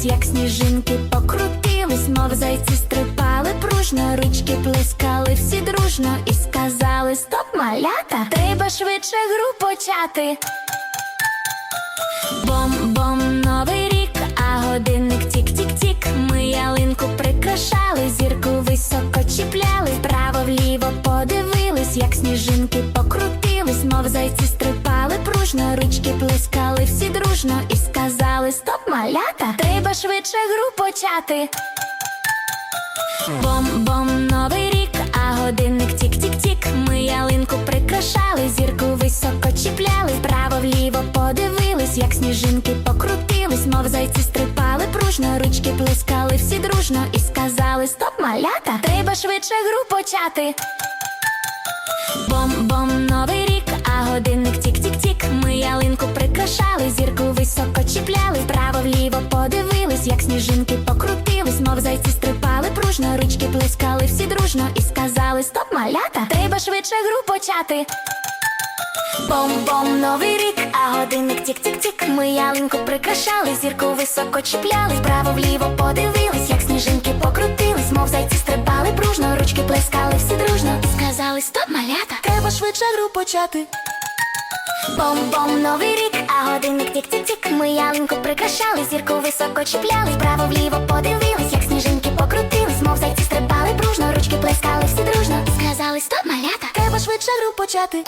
Покрутились, як сніжинки, покрутились, мов зайці стрипали, пружно ручки плескали всі дружно і сказали Стоп, малята, треба швидше гру почати. Бом-бом, новий рік, а годинник тік-тік-тік. Ми ялинку прикрашали, зірку високо чіпляли, вправо вліво подивились, як сніжинки покрутились, мов зайці стрипали, пружно ручки плескали всі дружно і сказали Стоп, малята треба гру почати. Бом-бом, новий рік, а годинник тік-тік-тік. Ми ялинку прикрашали, зірку високо чіпляли, вправо вліво подивились, як сніжинки покрутились, мов зайці стрипали пружно, ручки плескали всі дружно і сказали Стоп, малята, треба швидше гру почати. Бом-бом, подивились, як сніжинки покрутились, мов зайці стрипали пружно, ручки плескали всі дружно і сказали Стоп, малята, треба швидше гру почати. Бом-бом, новий рік, а годинник тік-тік-тік. Ми ялинку прикрашали, зірку високо чіпляли, вправо вліво подивились, як сніжинки покрутились, мов зайці стрибали пружно, ручки плескали всі дружно і сказали Стоп, малята, треба швидше гру почати. Бом-бом, новий рік, а годинник тік-тік-тік. Ми ялинку прикрашали, зірку високо чіпляли, вправо вліво подивились, як сніжинки покрутились, мов зайці стрибали пружно, ручки плескали всі дружно і сказали Стоп, малята, треба швидше гру почати.